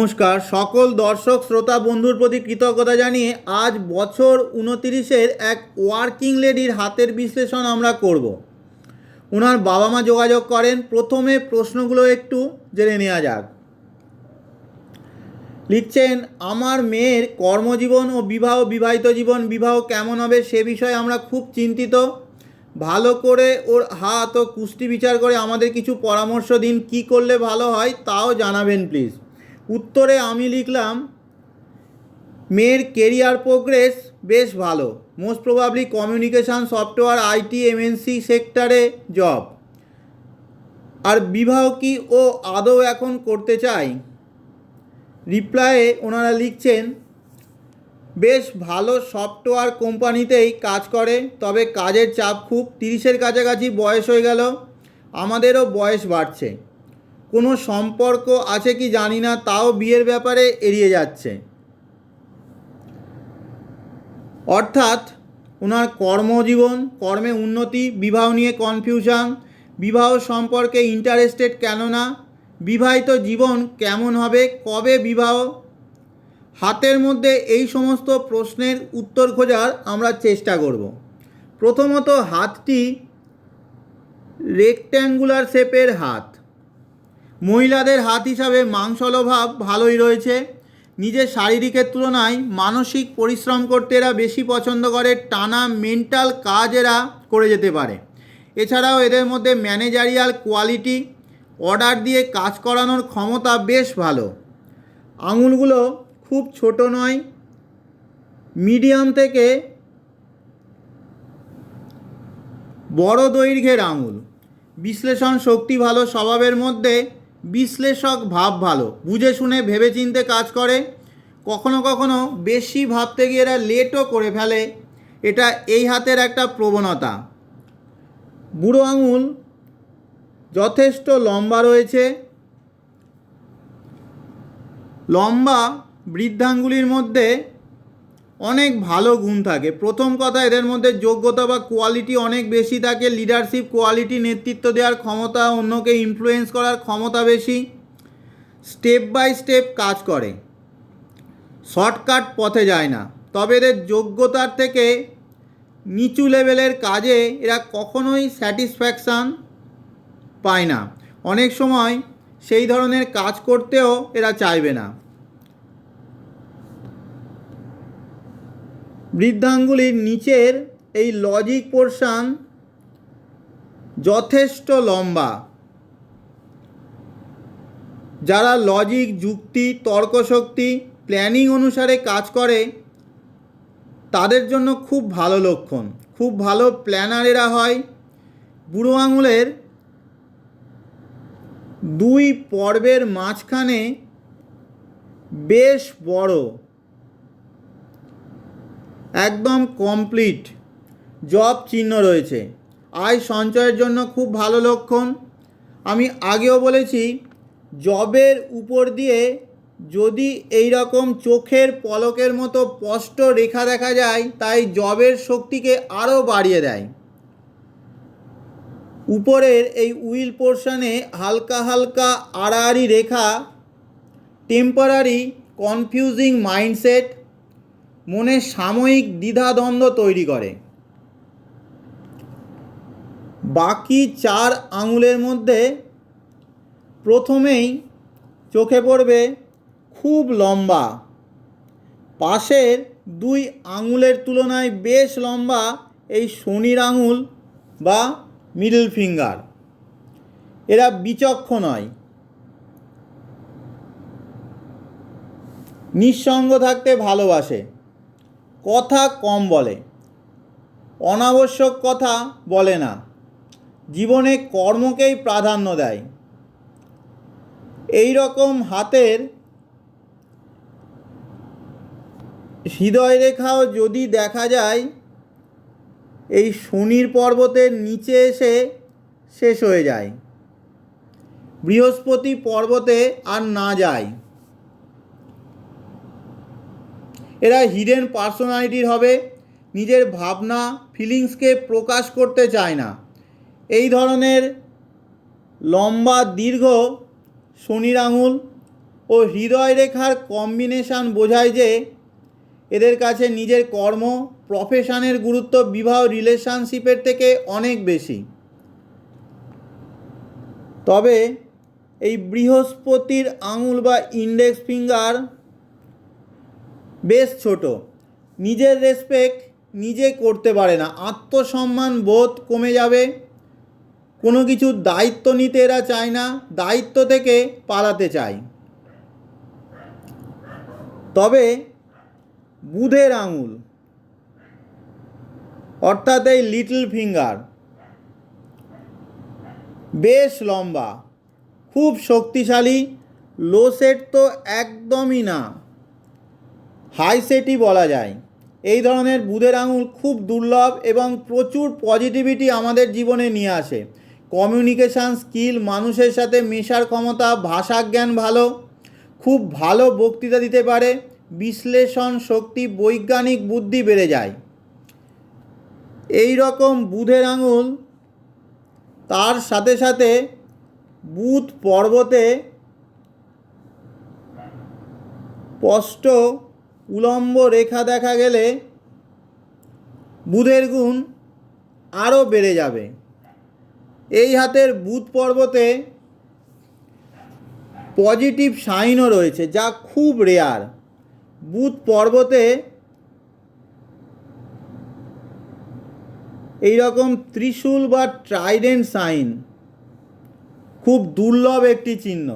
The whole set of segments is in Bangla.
নমস্কার। সকল দর্শক, শ্রোতা, বন্ধুর প্রতি কৃতজ্ঞতা জানিয়ে আজ বছর উনতিরিশের এক ওয়ার্কিং লেডির হাতের বিশ্লেষণ আমরা করব। ওনার বাবা মা যোগাযোগ করেন। প্রথমে প্রশ্নগুলো একটু জেনে নেওয়া যাক। লিখছেন, আমার মেয়ের কর্মজীবন ও বিবাহ, বিবাহিত জীবন, বিবাহ কেমন হবে সে বিষয়ে আমরা খুব চিন্তিত। ভালো করে ওর হাত ও কুষ্টি বিচার করে আমাদের কিছু পরামর্শ দিন। কি করলে ভালো হয় তাও জানাবেন, প্লিজ। উত্তরে আমি লিখলাম, মেয়ের কেরিয়ার প্রোগ্রেস বেশ ভালো। Most probably communication software IT MNC সেক্টরে জব আর বিবাহ কি ও আদৌ এখন করতে চায় রিপ্লাইয়ে ওনারা লিখছেন, বেশ ভালো সফটওয়্যার কোম্পানিতেই কাজ করে, তবে কাজের চাপ খুব। তিরিশের কাছাকাছি বয়স হয়ে গেল। আমাদেরও বয়স বাড়ছে। কোনো সম্পর্ক আছে কি জানি না, তাও বিয়ের ব্যাপারে এড়িয়ে যাচ্ছে। অর্থাৎ ওনার কর্মজীবন, কর্মে উন্নতি, বিবাহ নিয়ে কনফিউশন বিবাহ সম্পর্কে ইন্টারেস্টেড কেন না, বিবাহিত জীবন কেমন হবে, কবে বিবাহ? হাতের মধ্যে এই সমস্ত প্রশ্নের উত্তর খোঁজার আমরা চেষ্টা করব। প্রথমত হাতটি রেক্ট্যাঙ্গুলার শেপের হাত। মহিলাদের হাত হিসাবে মাংসলভাব ভালোই রয়েছে। নিজের শারীরিকের তুলনায় মানসিক পরিশ্রম করতে এরা বেশি পছন্দ করে, টানা মেন্টাল কাজ এরা করে যেতে পারে। এছাড়াও এদের মধ্যে ম্যানেজারিয়াল কোয়ালিটি, অর্ডার দিয়ে কাজ করানোর ক্ষমতা বেশ ভালো। আঙুলগুলো খুব ছোট নয়, মিডিয়াম থেকে বড় দৈর্ঘ্যের আঙুল। বিশ্লেষণ শক্তি ভালো, স্বভাবের মধ্যে বিশ্লেষক ভাব ভালো। বুঝে শুনে ভেবেচিন্তে কাজ করে। কখনো কখনো বেশি ভাবতে গিয়ে এরা লেটও করে ফেলে। এটা এই হাতের একটা প্রবণতা। বুড়ো আঙুল যথেষ্ট লম্বা রয়েছে। লম্বা বৃদ্ধাঙ্গুলির মধ্যে অনেক ভালো গুণ থাকে। প্রথম কথা, এদের মধ্যে যোগ্যতা বা কোয়ালিটি অনেক বেশি থাকে। লিডারশিপ কোয়ালিটি নেতৃত্ব দেওয়ার ক্ষমতা, অন্যকে ইনফ্লুয়েন্স করার ক্ষমতা বেশি। স্টেপ বাই স্টেপ কাজ করে। শর্টকাট পথে যায় না। তবে এদের যোগ্যতার থেকে নিচু লেভেলের কাজে এরা কখনোই স্যাটিসফ্যাকশান পায় না। অনেক সময় সেই ধরনের কাজ করতেও এরা চাইবে না। বৃদ্ধাঙ্গুলির নিচের এই লজিক পোর্শন যথেষ্ট লম্বা। যারা লজিক, যুক্তি, তর্কশক্তি, প্ল্যানিং অনুসারে কাজ করে, তাদের জন্য খুব ভালো লক্ষণ। খুব ভালো প্ল্যানার এরা হয়। বুড়ো আঙুলের দুই পর্বের মাঝখানে বেশ বড় একদম কমপ্লিট জব চিহ্ন রয়েছে। আয় সঞ্চয়ের জন্য খুব ভালো লক্ষণ। আমি আগেও বলেছি, জবের উপর দিয়ে যদি এই রকম চোখের পলকের মতো স্পষ্ট রেখা দেখা যায়, তাই জবের শক্তিকে আরও বাড়িয়ে দেয়। উপরের এই উইল পোর্শনে হালকা হালকা আড়াআড়ি রেখা টেম্পোরারি কনফিউজিং মাইন্ডসেট মনে সাময়িক দ্বিধাদ্বন্দ্ব তৈরি করে। বাকি চার আঙুলের মধ্যে প্রথমেই চোখে পড়বে খুব লম্বা। পাশের দুই আঙুলের তুলনায় বেশ লম্বা এই শনির আঙুল বা মিডল ফিঙ্গার এরা বিচক্ষ নয়। নিঃসঙ্গ থাকতে ভালোবাসে। কথা কম বলে। অনাবশ্যক কথা বলে না। জীবনে কর্মকেই প্রাধান্য দেয়। এই রকম হাতের হৃদয় রেখাও যদি দেখা যায়, এই শনির পর্বতের নিচে এসে শেষ হয়ে যায়। বৃহস্পতি পর্বতে আর না যায়। এরা হিডেন পার্সোনালিটির হবে। নিজের ভাবনা ফিলিংসকে প্রকাশ করতে চায় না। এই ধরনের লম্বা, দীর্ঘ শনির আঙুল ও হৃদয় রেখার কম্বিনেশন বোঝায় যে এদের কাছে নিজের কর্ম প্রফেশনের গুরুত্ব, বিবাহ রিলেশনশিপের থেকে অনেক বেশি। তবে এই বৃহস্পতির আঙুল বা ইন্ডেক্স ফিঙ্গার বেশ ছোট। নিজের রেসপেক্ট নিজে করতে পারে না। আত্মসম্মান বোধ কমে যাবে। কোনো কিছুর দায়িত্ব নিতে এরা চায় না, দায়িত্ব থেকে পালাতে চায়। তবে বুধের আঙুল, অর্থাৎ এই লিটল ফিঙ্গার বেশ লম্বা, খুব শক্তিশালী লো সেট তো একদমই না। হাই সেটই বলা যায়। এই ধরনের বুধের আঙুল খুব দুর্লভ এবং প্রচুর পজিটিভিটি আমাদের জীবনে নিয়ে আসে। কমিউনিকেশান স্কিল মানুষের সাথে মেশার ক্ষমতা, ভাষাজ্ঞান ভালো, খুব ভালো বক্তৃতা দিতে পারে, বিশ্লেষণ শক্তি, বৈজ্ঞানিক বুদ্ধি বেড়ে যায়। এই রকম বুধের আঙুল তার সাথে সাথে বুধ পর্বতে স্পষ্ট উলম্ব রেখা দেখা গেলে বুধের গুণ আরও বেড়ে যাবে। এই হাতের বুধ পর্বতে পজিটিভ সাইনও রয়েছে, যা খুব রেয়ার। বুধ পর্বতে এই রকম ত্রিশূল বা ট্রাইডেন্ট সাইন, খুব দুর্লভ একটি চিহ্ন।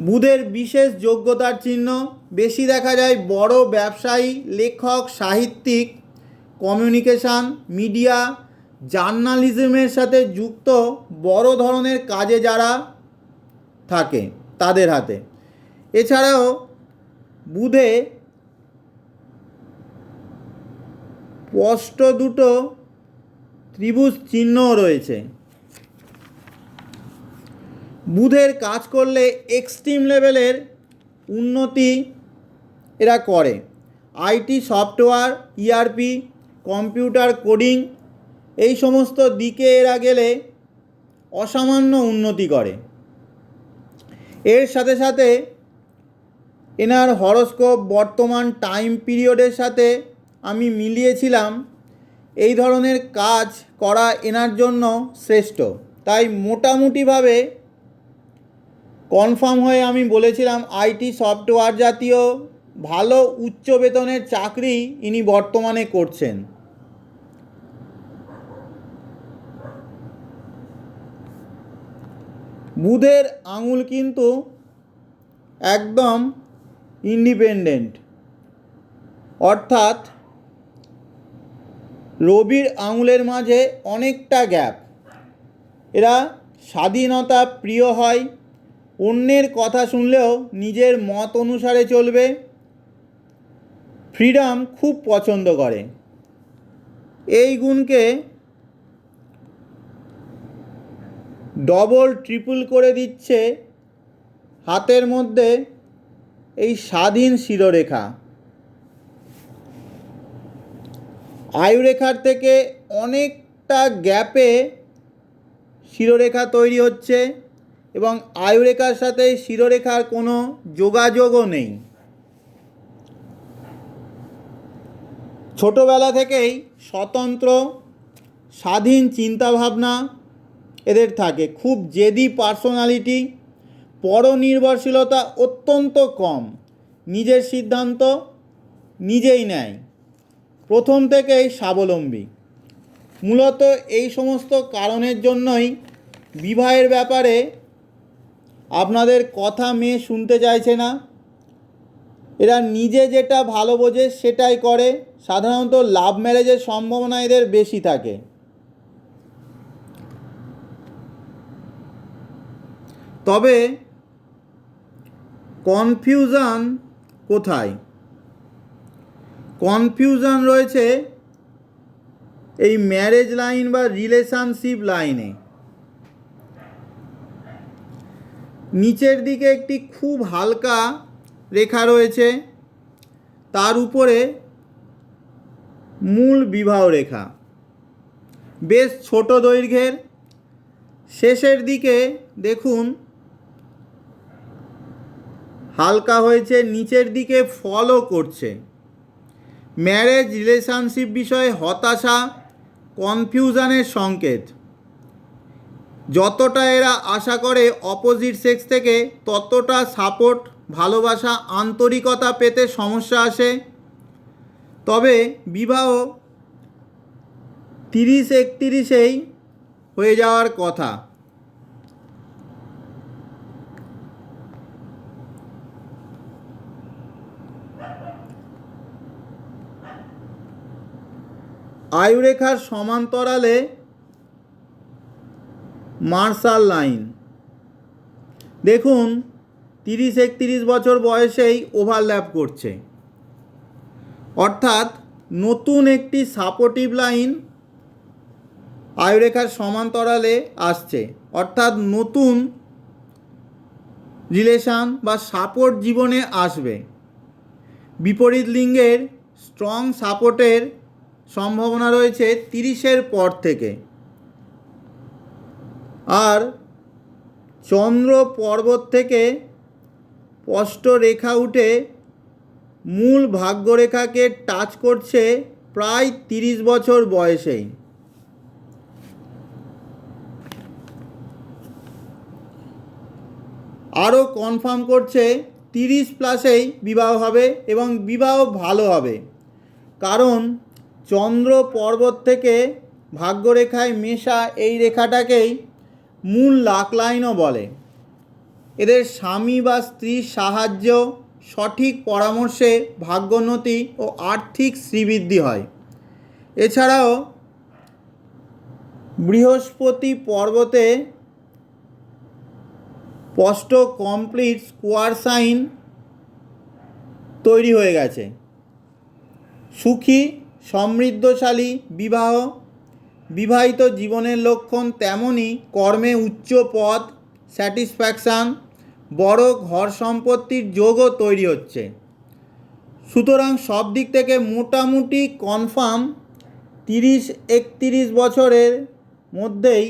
বুধের বিশেষ যোগ্যতার চিহ্ন। বেশি দেখা যায় বড় ব্যবসায়ী, লেখক, সাহিত্যিক, কমিউনিকেশান, মিডিয়া, জার্নালিজমের সাথে যুক্ত বড় ধরনের কাজে যারা থাকে, তাদের হাতে। এছাড়াও বুধে স্পষ্ট দুটো ত্রিভুজ চিহ্নও রয়েছে। বুধের কাজ করলে এক্সট্রিম লেভেলের উন্নতি এরা করে। IT, software ERP computer, coding, এই সমস্ত দিকে এরা গেলে অসামান্য উন্নতি করে। এর সাথে সাথে এনার হরস্কোপ, বর্তমান টাইম পিরিয়ডের সাথে আমি মিলিয়েছিলাম। এই ধরনের কাজ করা এনার জন্য শ্রেষ্ঠ। তাই মোটামুটিভাবে কনফার্ম হয়ে আমি বলেছিলাম, আইটি সফটওয়্যার জাতীয় ভালো উচ্চ বেতনের চাকরি ইনি বর্তমানে করছেন। বুধের আঙুল কিন্তু একদম ইন্ডিপেন্ডেন্ট অর্থাৎ রবির আঙুলের মাঝে অনেকটা গ্যাপ এরা স্বাধীনতা প্রিয় হয় অন্যের কথা শুনলেও নিজের মত অনুসারে চলবে। ফ্রিডম খুব পছন্দ করে। এই গুণকে ডবল ট্রিপল করে দিচ্ছে হাতের মধ্যে এই স্বাধীন শিরোরেখা। আয়ুরেখার থেকে অনেকটা গ্যাপে শিরোরেখা তৈরি হচ্ছে। এবং আয়ুরেখার সাথে শিরোরেখার কোনো যোগাযোগও নেই। ছোটোবেলা থেকেই স্বতন্ত্র, স্বাধীন চিন্তাভাবনা এদের থাকে। খুব জেদি পার্সোনালিটি, পরনির্ভরশীলতা অত্যন্ত কম। নিজের সিদ্ধান্ত নিজেই নেয়। প্রথম থেকেই স্বাবলম্বী। মূলত এই সমস্ত কারণের জন্যই বিবাহের ব্যাপারে আপনাদের কথা মেয়ে শুনতে চাইছে না। এরা নিজে যেটা ভালো বোঝে সেটাই করে। সাধারণত লাভ ম্যারেজের সম্ভাবনা এদের বেশি থাকে। তবে কনফিউশন কোথায়? কনফিউশন রয়েছে এই ম্যারেজ লাইন বা রিলেশনশিপ লাইনে নিচের দিকে একটি খুব হালকা রেখা রয়েছে। তার উপরে মূল বিবাহ রেখা। বেশ ছোট দৈর্ঘ্যের। শেষের দিকে দেখুন, হালকা হয়েছে, নিচের দিকে ফলো করছে। ম্যারেজ রিলেশনশিপ বিষয়ে হতাশা কনফিউশনের সংকেত। যতটা এরা আশা করে অপোজিট সেক্স থেকে, ততটা সাপোর্ট ভালোবাসা, আন্তরিকতা পেতে সমস্যা আসে। তবে বিবাহ তিরিশ একত্রিশেই হয়ে যাওয়ার কথা। আয়ুরেখার সমান্তরালে মার্শাল লাইন। দেখুন, তিরিশ, একত্রিশ বছর বয়সেই ওভারল্যাপ করছে। অর্থাৎ নতুন একটি সাপোর্টিভ লাইন আয়ুরেখার সমান্তরালে আসছে। অর্থাৎ নতুন রিলেশান বা সাপোর্ট জীবনে আসবে। বিপরীত লিঙ্গের স্ট্রং সাপোর্টের সম্ভাবনা রয়েছে তিরিশের পর থেকে। আর চন্দ্র পর্বত থেকে স্পষ্ট রেখা উঠে মূল ভাগ্যরেখাকে টাচ করছে প্রায় তিরিশ বছর বয়সেই। আরও কনফার্ম করছে তিরিশ প্লাসেই বিবাহ হবে এবং বিবাহ ভালো হবে। কারণ চন্দ্র পর্বত থেকে ভাগ্যরেখায় মেশা এই রেখাটাকেই মূল লাক লাইনও বলে। এদের স্বামী বা স্ত্রীর সাহায্য, সঠিক পরামর্শে ভাগ্যোন্নতি ও আর্থিক শ্রীবৃদ্ধি হয়। এছাড়াও, বৃহস্পতি পর্বতে স্পষ্ট কমপ্লিট স্কোয়ার সাইন তৈরি হয়ে গেছে। সুখী, সমৃদ্ধশালী, বিবাহ বিবাহিত জীবনের লক্ষণ তেমনই কর্মে উচ্চ পদ স্যাটিসফ্যাকশান বড় ঘর সম্পত্তির যোগও তৈরি হচ্ছে। সুতরাং সব দিক থেকে মোটামুটি কনফার্ম তিরিশ একত্রিশ বছরের মধ্যেই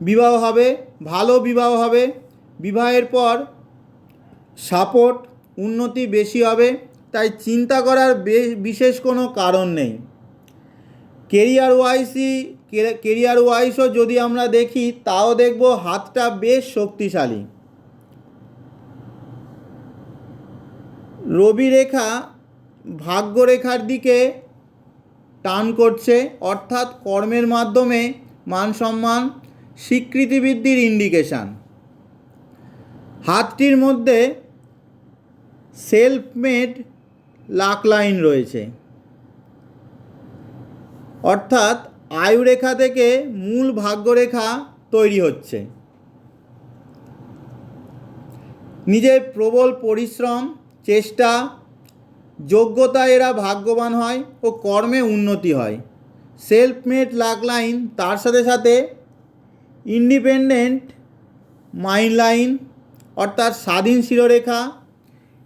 বিবাহ হবে, ভালো বিবাহ হবে। বিবাহের পর সাপোর্ট উন্নতি বেশি হবে। তাই চিন্তা করার বিশেষ কোনো কারণ নেই। কেরিয়ার ওয়াইসই কেরিয়ার ওয়াইসও যদি আমরা দেখি, তাও দেখব হাতটা বেশ শক্তিশালী। রবি রেখা ভাগ্যরেখার দিকে টান করছে, অর্থাৎ কর্মের মাধ্যমে মান সম্মান স্বীকৃতি বৃদ্ধির ইন্ডিকেশান হাতটির মধ্যে সেলফ মেড লাক লাইন রয়েছে। অর্থাৎ আয়ুরেখা থেকে মূল ভাগ্যরেখা তৈরি হচ্ছে। নিজের প্রবল পরিশ্রম, চেষ্টা, যোগ্যতা এরা ভাগ্যবান হয় ও কর্মে উন্নতি হয়। সেলফ মেড লাক লাইন তার সাথে সাথে ইন্ডিপেন্ডেন্ট মাইন্ড লাইন অর্থাৎ স্বাধীন শিরোরেখা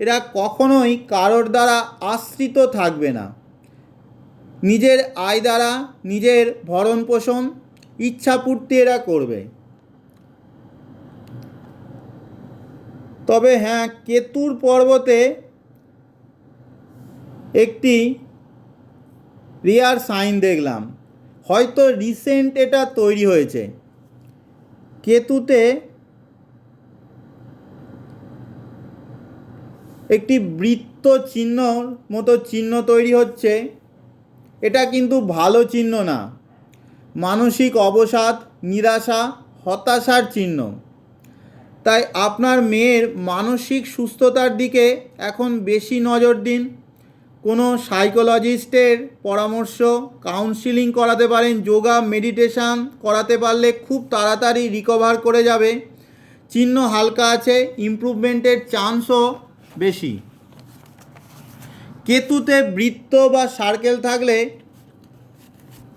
এরা কখনোই কারোর দ্বারা আশ্রিত থাকবে না। নিজের আয় দ্বারা নিজের ভরণ পোষণ ইচ্ছাপূর্তি এরা করবে। তবে হ্যাঁ কেতুর পর্বতে একটি রিয়ার সাইন দেখলাম। হয়তো রিসেন্ট এটা তৈরি হয়েছে। কেতুতে একটি বৃত্ত চিহ্নর মতো চিহ্ন তৈরি হচ্ছে। এটা কিন্তু ভালো চিহ্ন না। মানসিক অবসাদ, নিরাশা, হতাশার চিহ্ন। তাই আপনার মেয়ের মানসিক সুস্থতার দিকে এখন বেশি নজর দিন। কোনো সাইকোলজিস্টের পরামর্শ, কাউন্সিলিং করাতে পারেন, যোগা, মেডিটেশান করাতে পারলে খুব তাড়াতাড়ি রিকভার করে যাবে। চিহ্ন হালকা আছে ইমপ্রুভমেন্টের চান্সও বেশি। কেতুতে বৃত্ত বা সার্কেল থাকলে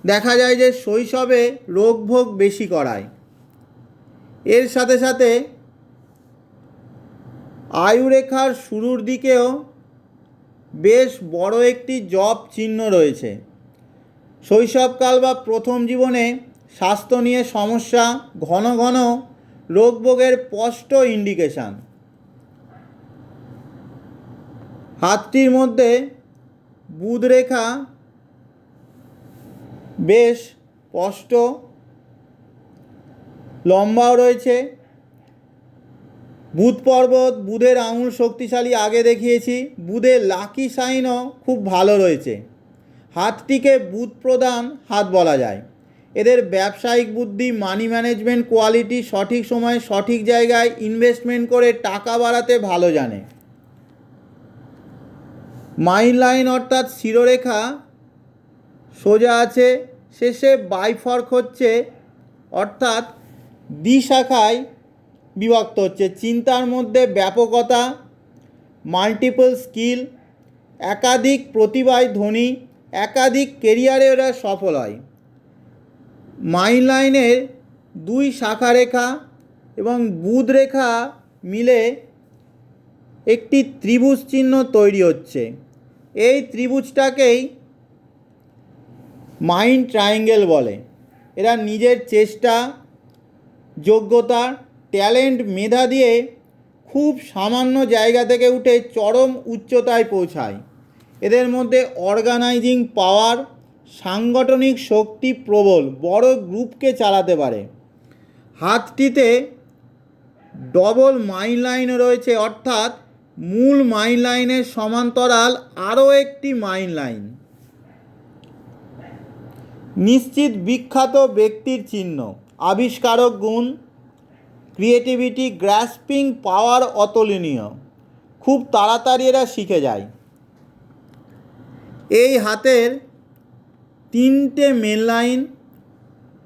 দেখা যায় যে শৈশবে রোগভোগ বেশি করায়। এর সাথে সাথে আয়ুরেখার শুরুর দিকেও বেশ বড় একটি জব চিহ্ন রয়েছে। শৈশবকাল বা প্রথম জীবনে স্বাস্থ্য নিয়ে সমস্যা, ঘন ঘন রোগভোগের স্পষ্ট ইন্ডিকেশান হাতটির মধ্যে বুধ রেখা বেশ স্পষ্ট, লম্বাও রয়েছে। বুধ পর্বত, বুধের আঙুল শক্তিশালী আগে দেখিয়েছি। বুধের লাকি সাইনও খুব ভালো রয়েছে। হাতটিকে বুধ প্রদান হাত বলা যায়। এদের ব্যবসায়িক বুদ্ধি মানি ম্যানেজমেন্ট কোয়ালিটি সঠিক সময়ে সঠিক জায়গায় ইনভেস্টমেন্ট করে টাকা বাড়াতে ভালো জানে। মাইন লাইন অর্থাৎ শিরোরেখা সোজা আছে, শেষে বাইফর্ক হচ্ছে, অর্থাৎ দ্বিশাখায় বিভক্ত হচ্ছে। চিন্তার মধ্যে ব্যাপকতা মাল্টিপল স্কিল একাধিক প্রতিভায় ধনী, একাধিক কেরিয়ারে ওরা সফল হয়। মাইন লাইনের দুই শাখা রেখা এবং বুধ রেখা মিলে একটি ত্রিভুজ চিহ্ন তৈরি হচ্ছে। এই ত্রিভুজটাকেই মাইন্ড ট্রায়াঙ্গেল বলে। এরা নিজের চেষ্টা, যোগ্যতা, ট্যালেন্ট, মেধা দিয়ে খুব সামান্য জায়গা থেকে উঠে চরম উচ্চতায় পৌঁছায়। এদের মধ্যে অর্গানাইজিং পাওয়ার, সাংগঠনিক শক্তি প্রবল, বড় গ্রুপকে চালাতে পারে। হাতটিতে ডবল মাইন লাইন রয়েছে, অর্থাৎ মূল মাইন লাইনের সমান্তরাল আরও একটি মাইন লাইন। নিশ্চিত বিখ্যাত ব্যক্তির চিহ্ন, আবিষ্কারক গুণ, ক্রিয়েটিভিটি, গ্রাসপিং পাওয়ার অতুলনীয়, খুব তাড়াতাড়ি এরা শিখে যায়। এই হাতের তিনটে মেন লাইন,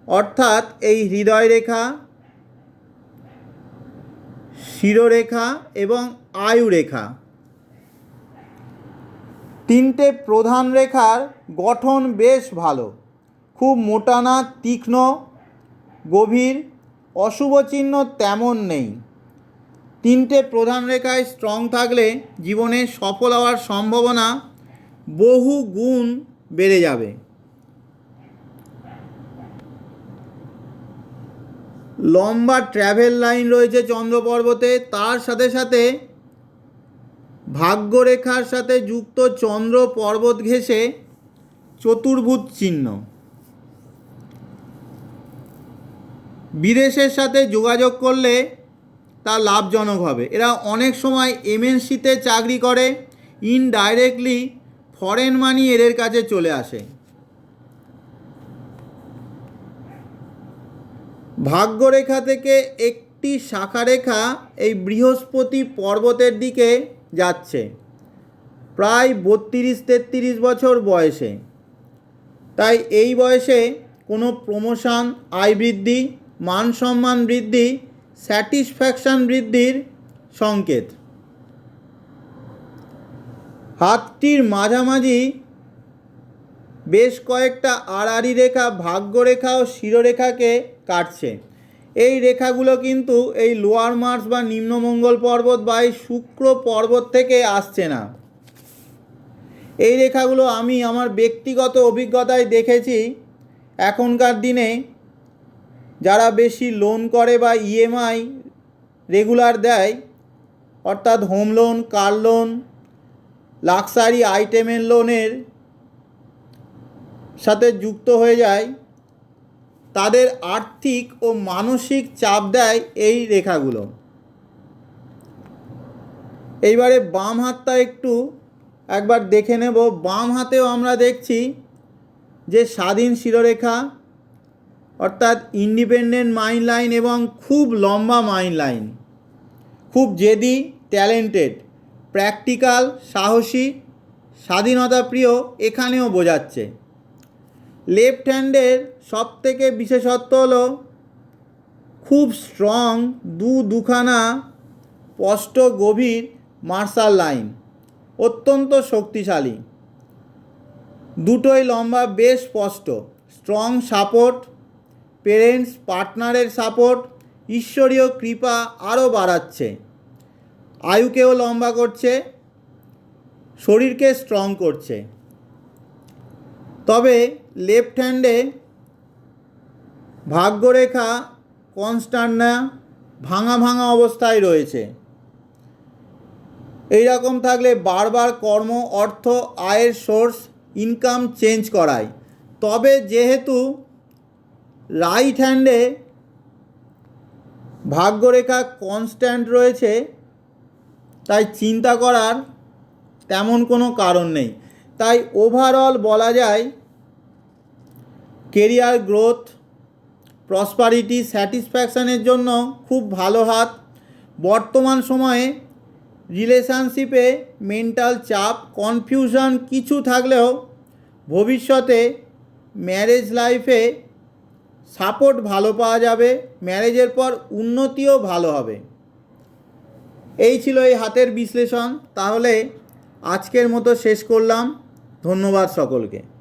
অর্থাৎ এই হৃদয় রেখা শিরোরেখা এবং আয়ু রেখা তিনটে প্রধান রেখার গঠন বেশ ভালো। খুব মোটানা তীক্ষ্ণ, গভীর, অশুভ চিহ্ন তেমন নেই। তিনটে প্রধান রেখায় স্ট্রং থাকলে জীবনে সফল হওয়ার সম্ভাবনা বহু গুণ বেড়ে যাবে। লম্বা ট্র্যাভেল লাইন রয়েছে চন্দ্র পর্বতে তার সাথে সাথে ভাগ্যরেখার সাথে যুক্ত চন্দ্র পর্বত ঘেঁষে চতুর্ভুজ চিহ্ন। বিদেশের সাথে যোগাযোগ করলে তা লাভজনক হবে। এরা অনেক সময় এমএনসিতে চাকরি করে ইনডাইরেক্টলি ফরেন মানি এদের কাছে চলে আসে। ভাগ্যরেখা থেকে একটি শাখারেখা এই বৃহস্পতি পর্বতের দিকে যাচ্ছে। প্রায় বত্রিশ, তেত্রিশ বছর বয়সে। তাই এই বয়সে কোনো প্রমোশন, আয় বৃদ্ধি, মান সম্মান বৃদ্ধি, স্যাটিসফ্যাকশান বৃদ্ধির সংকেত। হাতটির মাঝামাঝি বেশ কয়েকটা আড়াআড়ি রেখা, ভাগ্যরেখা ও শিরোরেখাকে কাটছে। এই রেখাগুলো কিন্তু এই লোয়ার মার্স বা নিম্নমঙ্গল পর্বত বা এই শুক্র পর্বত থেকে আসছে না। এই রেখাগুলো আমি আমার ব্যক্তিগত অভিজ্ঞতায় দেখেছি এখনকার দিনে। যারা বেশি লোন করে বা ইএমআই রেগুলার দেয়, অর্থাৎ home loan car loan luxury আইটেমের লোনের সাথে যুক্ত হয়ে যায় তাদের আর্থিক ও মানসিক চাপ দেয় এই রেখাগুলো। এইবারে বাম হাতটা একটু একবার দেখে নেব। বাম হাতেও আমরা দেখছি যে স্বাধীন শিরোরেখা, অর্থাৎ ইন্ডিপেন্ডেন্ট মাইন্ড লাইন এবং খুব লম্বা মাইন্ড লাইন, খুব জেদি, ট্যালেন্টেড, প্র্যাকটিক্যাল, সাহসী স্বাধীনতা প্রিয় এখানেও বোঝাচ্ছে। লেফট হ্যান্ডের সব থেকে বিশেষত্ব হলো খুব স্ট্রং দু দুখানা স্পষ্ট, গভীর মার্শাল লাইন অত্যন্ত শক্তিশালী। দুটোই লম্বা, বেশ স্পষ্ট। স্ট্রং সাপোর্ট পেরেন্টস পার্টনারের সাপোর্ট ঈশ্বরীয় কৃপা আরও বাড়াচ্ছে। আয়ুকেও লম্বা করছে, শরীরকে স্ট্রং করছে। তবে লেফট হ্যান্ডে ভাগ্যরেখা কনস্ট্যান্ট না, ভাঙা ভাঙা অবস্থায় রয়েছে। এই রকম থাকলে বারবার কর্ম, অর্থ, আয়ের সোর্স ইনকাম চেঞ্জ করায়। তবে যেহেতু রাইট হ্যান্ডে ভাগ্যরেখা কনস্ট্যান্ট রয়েছে, তাই চিন্তা করার তেমন কোনো কারণ নেই। তাই ওভারঅল বলা যায় কেরিয়ার গ্রোথ প্রসপারিটি স্যাটিসফ্যাকশানের জন্য খুব ভালো হাত। বর্তমান সময়ে রিলেশনশিপে মেন্টাল চাপ কনফিউশন কিছু থাকলেও ভবিষ্যতে ম্যারেজ লাইফে সাপোর্ট ভালো পাওয়া যাবে ম্যারেজের পর উন্নতিও ভালো হবে। এই ছিল এই হাতের বিশ্লেষণ। তাহলে আজকের মতো শেষ করলাম। ধন্যবাদ সকলকে।